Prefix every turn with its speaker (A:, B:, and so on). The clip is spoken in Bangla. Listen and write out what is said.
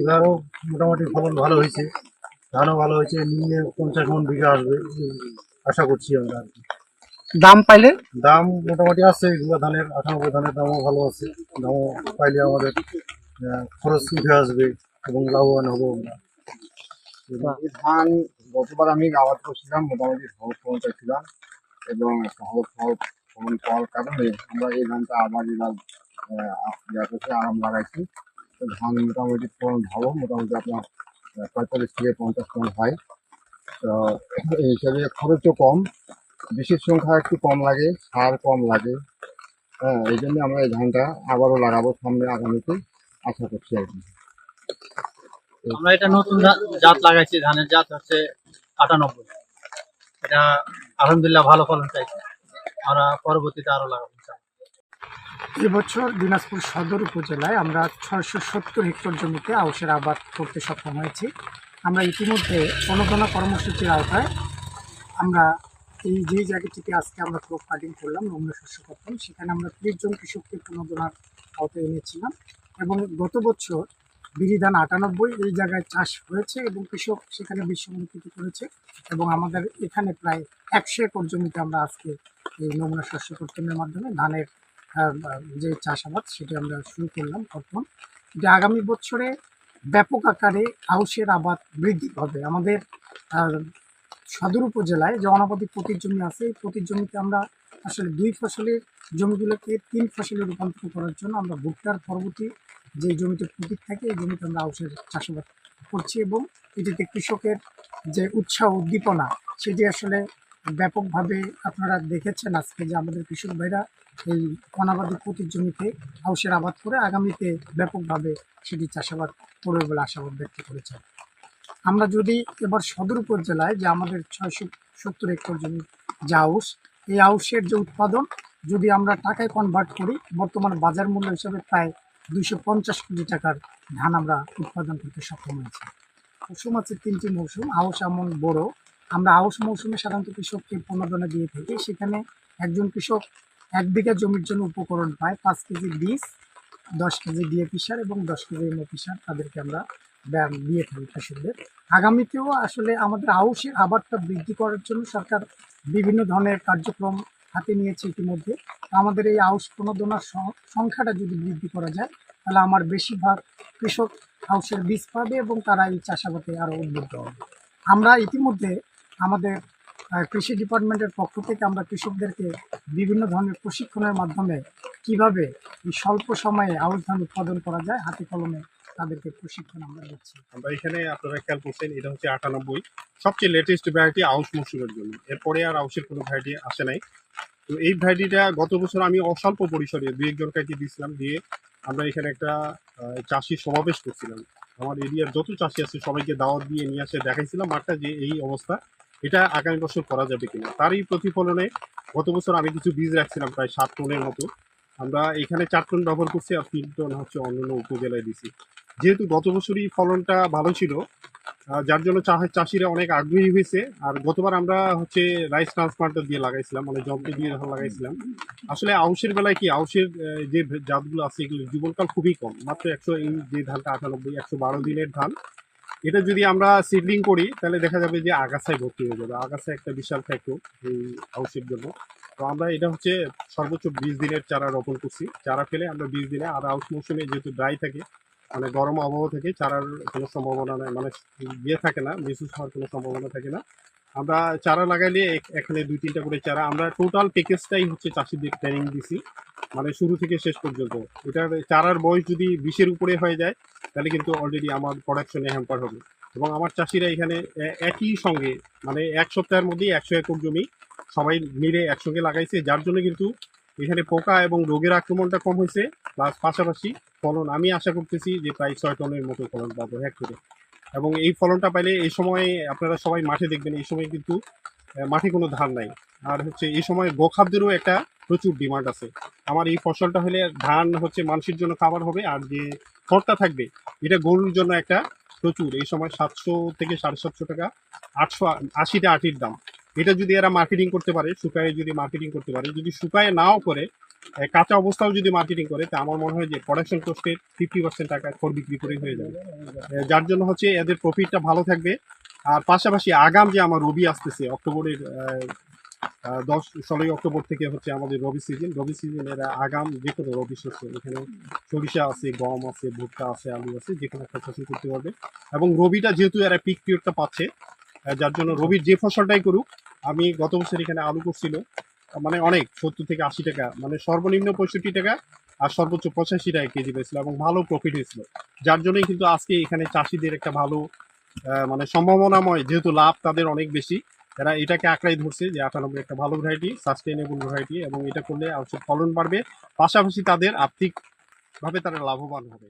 A: এবারও মোটামুটি ফলন ভালো হয়েছে। ধানও ভালো হয়েছে নিয়ে পঞ্চাশ মন বিঘা আসবে আশা করছি আমরা আর কি।
B: দাম পাইলে?
A: দাম মোটামুটি আছে এগুলো ধানের আটানব্বই ধানের দামও ভালো আছে। দামও পাইলে আমাদের খরচ উঠে আসবে এবং লাভবান হব আমরা।
C: এই ধান গতবার আমি আবাদ করছিলাম মোটামুটি ভালো ফলন পাইছিলাম এবং ভালো ফল ফলন পাওয়ার কারণে আমরা এই ধানটা আবার এবার আরাম লাগাইছি। ধান মোটামুটি ফলন ভালো, মোটামুটি আপনার পঁয়তাল্লিশ থেকে পঞ্চাশ টন হয়। তো এই হিসাবে খরচও কম, বিশেষ সংখ্যা একটু কম লাগে, সার কম লাগে। হ্যাঁ এই জন্য আমরা এই ধানটা আবারও লাগাবো সামনে আগামীতে, আশা করছি আর কি।
D: আমরা এটা নতুন জাত লাগাইছি, ধানের জাত হচ্ছে আটানব্বই। এটা আলহামদুলিল্লাহ ভালো ফলন চাইছে। আমরা পরবর্তীতে আরও লাগাবো।
B: এবছর দিনাজপুর সদর উপজেলায় আমরা ছয়শো সত্তর হেক্টর জমিতে আউশের আবাদ করতে সক্ষম হয়েছি। আমরা ইতিমধ্যে অনুদানা কর্মসূচির আওতায় আমরা এই যে জায়গাটিতে আজকে আমরা ক্রপ কাটিং করলাম নমুনা শস্য কর্তন সেখানে আমরা ত্রিশ জন কৃষককে প্রণোদনার আওতায় এনেছিলাম এবং গত বছর বিরিধান আটানব্বই এই জায়গায় চাষ হয়েছে এবং কৃষক সেখানে বিশ্বমন্ত্রিত করেছে এবং আমাদের এখানে প্রায় একশো একর জমিতে আমরা আজকে এই নমুনা শস্য কর্তনের মাধ্যমে ধানের যে চাষাবাদ, সেটি আমরা শুরু করলাম প্রথম। এটা আগামী বছরে ব্যাপক আকারে আউশের আবাদ বৃদ্ধি হবে আমাদের সদর উপজেলায় যে অনাবাদী প্রতির জমি আছে, এই প্রতির জমিতে আমরা আসলে দুই ফসলের জমিগুলোকে তিন ফসলে রূপান্তর করার জন্য আমরা ভুট্টার পরবর্তী যে জমিতে প্রতীক থাকে, এই জমিতে আমরা আউশের চাষাবাদ করছি এবং এটিতে কৃষকের যে উৎসাহ, উদ্দীপনা, সেটি আসলে ব্যাপকভাবে আপনারা দেখেছেন আজকে যে আমাদের কৃষক ভাইরা এই অনাবাদী প্রতির জমিতে হাউসের আবাদ করে আগামীতে ব্যাপকভাবে সেটি চাষাবাদ করবে বলে আশাবাদ ব্যক্ত করেছেন। আমরা যদি এবার সদর উপজেলায় যে আমাদের ছয়শো সত্তর একর জমি যে আউশ এই আউশের যে উৎপাদন, যদি আমরা টাকায় কনভার্ট করি, বর্তমান বাজার মূল্য হিসাবে প্রায় দুইশো পঞ্চাশ কোটি টাকার ধান আমরা উৎপাদন করতে সক্ষম হয়েছি। মৌসুম আছে তিনটি মৌসুম আউশ এমন বড় আমরা আউশ মৌসুমে সাধারণত কৃষককে প্রণোদনা দিয়ে থাকি। সেখানে একজন কৃষক এক বিঘা জমির জন্য উপকরণ পায়। পাঁচ কেজি বীজ, দশ কেজি ডিএপি সার এবং দশ কেজি এমওপি সার তাদেরকে আমরা দিয়ে থাকি কৃষকদের। আগামীতেও আসলে আমাদের আউশের আবারটা বৃদ্ধি করার জন্য সরকার বিভিন্ন ধরনের কার্যক্রম হাতে নিয়েছে ইতিমধ্যে। আমাদের এই আউশ প্রণোদনার সংখ্যাটা যদি বৃদ্ধি করা যায়, তাহলে আমার বেশিরভাগ কৃষক আউশের বীজ পাবে এবং তারা এই চাষাবাদে আরও উদ্বুদ্ধ হবে। আমরা ইতিমধ্যে আমাদের কৃষি ডিপার্টমেন্টের পক্ষ থেকে আমরা কৃষকদেরকে বিভিন্ন ধরনের প্রশিক্ষণের মাধ্যমে কীভাবে স্বল্প সময়ে আউশ ধান উৎপাদন করা যায়, হাতে কলমে তাদেরকে প্রশিক্ষণ আমরা দিচ্ছি।
E: আমরা এখানে আপনারা খেয়াল করছেন, এটা হচ্ছে আটানব্বই। সবচেয়ে লেটেস্ট ভ্যারাইটি আউশ মৌসুমের জন্য। এরপরে আর আউশের কোনো ভ্যারাইটি আসে নাই। তো এই ভ্যারাইটিটা গত বছর আমি অস্বল্প পরিসরে দুই একজন কাইকে দিয়েছিলাম, দিয়ে আমরা এখানে একটা চাষির সমাবেশ করছিলাম। আমার এরিয়ার যত চাষি আছে সবাইকে দাওয়াত দিয়ে নিয়ে আসে দেখাইছিলাম, মাঠটা যে এই অবস্থা এটা আগামী বছর করা যাবে কিনা? তারই প্রতিফলনে গত বছর আমি কিছু বীজ রাখছিলাম, প্রায় সাত টনের মতো। আমরা এখানে চার টন ব্যবহার করছি আর তিন টন হচ্ছে অন্যান্য উপজেলায় দিছি। যেহেতু গত বছরই ফলনটা ভালো ছিল যার জন্য চাষিরা অনেক আগ্রহী হয়েছে। আর গতবার আমরা হচ্ছে রাইস ট্রান্সপ্লান্টার দিয়ে লাগাইছিলাম মানে যন্ত্র দিয়ে লাগাইছিলাম। আসলে আউশের বেলায় কি, আউশের যে জাতগুলো আছে, এগুলো জীবনকাল খুবই কম। মাত্র একশো এই যে ধানটা আটানব্বই, একশো বারো দিনের ধান। এটা যদি আমরা সিডলিং করি, তাহলে দেখা যাবে যে আগাছায় ভর্তি হয়ে যাবে। আগাছা একটা বিশাল ফ্যাক্টর এই আউশের জন্য। তো আমরা এটা হচ্ছে সর্বোচ্চ বিশ দিনের চারা রোপণ করছি। চারা ফেলে আমরা বিশ দিনে আর আউশ মৌসুমে যেহেতু ড্রাই থাকে মানে গরম আবহাওয়া থেকে, চারার কোনো সম্ভাবনা নেই মানে ইয়ে থাকে না মিসুস হওয়ার কোনো সম্ভাবনা থাকে না। আমরা চারা লাগাইলে এখানে দুই তিনটা করে চারা, আমরা টোটাল প্যাকেজটাই হচ্ছে চাষিদের ট্রেনিং দিছি। মানে শুরু থেকে শেষ পর্যন্ত। এটার চারার বয়স যদি বিশের উপরে হয়ে যায়, তাহলে কিন্তু অলরেডি আমার প্রোডাকশনে হ্যাম্পার হবে। এবং আমার চাষিরা এখানে একই সঙ্গে মানে এক সপ্তাহের মধ্যেই একশো একর জমি সবাই মিলে একসঙ্গে লাগাইছে, যার জন্য কিন্তু এখানে পোকা এবং রোগের আক্রমণটা কম হয়েছে প্লাস পাশাপাশি ফলন। আমি আশা করতেছি যে প্রায় ছয় টনের মতো ফলন পাবো হেক্টরে এবং এই ফলনটা পাইলে এই সময় আপনারা সবাই মাঠে দেখবেন, এই সময় কিন্তু মাঠে কোনো ধান নাই। আর হচ্ছে এই সময় গোখাদ্যেরও একটা প্রচুর ডিমান্ড আছে। আমার এই ফসলটা হলে ধান হচ্ছে মানুষের জন্য খাবার হবে, আর যে খড়টা থাকবে, এটা গরুর জন্য একটা প্রচুর। এই সময় সাতশো থেকে সাড়ে সাতশো টাকা, আটশো আশিটা আটির দাম। এটা যদি এরা মার্কেটিং করতে পারে, শুকায় যদি মার্কেটিং করতে পারে, যদি শুকায় নাও করে কাঁচা অবস্থাও যদি মার্কেটিং করে, তা আমার মনে হয় যে প্রোডাকশন কস্টের ফিফটি পার্সেন্ট টাকা খড় বিক্রি করে হয়ে যাবে। যার জন্য হচ্ছে এদের প্রফিটটা ভালো থাকবে। আর পাশাপাশি আগাম যে আমার রবি আসতেছে, অক্টোবরের দশ, ষোলোই অক্টোবর থেকে হচ্ছে আমাদের রবি সিজন রবি সিজনের আগাম যে কোনো রবি শস্য, এখানে সরিষা আছে, গম আছে, ভুট্টা আছে, আলু আছে, যে কোনো একটা ফসল করতে পারবে। এবং রবিটা যেহেতু এরা পিক পিরিয়ডটা পাচ্ছে যার জন্য রবির যে ফসলটাই করুক, আমি গত বছর এখানে আলু করছিল মানে অনেক, সত্তর থেকে আশি টাকা মানে সর্বনিম্ন পঁয়ষট্টি টাকা আর সর্বোচ্চ পঁচাশি টাকা কেজি পেয়েছিল এবং ভালো প্রফিট হয়েছিল। যার জন্যই কিন্তু আজকে এখানে চাষিদের একটা ভালো মানে সম্ভাবনাময় যেহেতু লাভ তাদের অনেক বেশি, এরা এটাকে আঁকড়াই ধরছে যে আটানব্বই একটা ভালো ভ্যারাইটি সাস্টেনেবল ভ্যারাইটি এবং এটা করলে অবশ্যই ফলন বাড়বে। পাশাপাশি তাদের আর্থিকভাবে তারা লাভবান হবে।